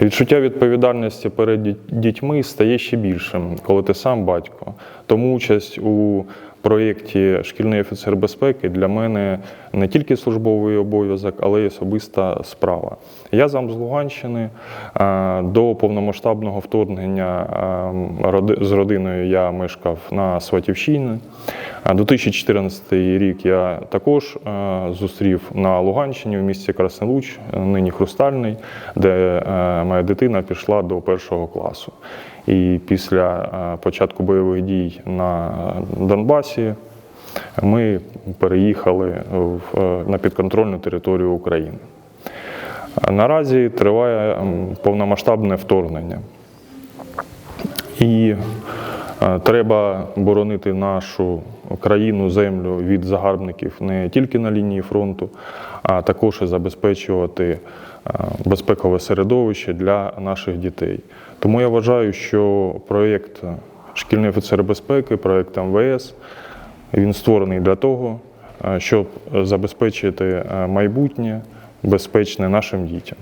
Відчуття відповідальності перед дітьми стає ще більшим, коли ти сам батько. Тому участь у проєкті Шкільний офіцер безпеки для мене не тільки службовий обов'язок, але й особиста справа. Я зам з Луганщини. До повномасштабного вторгнення з родиною я мешкав на Сватівщині. А 2014 рік я також зустрів на Луганщині в місті Красний Луч, е, нині Хрустальний, де е, моя дитина пішла до першого класу. І після е, початку бойових дій на Донбасі ми переїхали е, на підконтрольну територію України. Наразі триває повномасштабне вторгнення. І е, треба боронити нашу країну, землю від загарбників не тільки на лінії фронту, а також і забезпечувати е, безпекове середовище для наших дітей. Тому я вважаю, що проєкт Шкільний офіцер безпеки, проект МВС, він створений для того, е, щоб забезпечити е, майбутнє безпечне нашим дітям.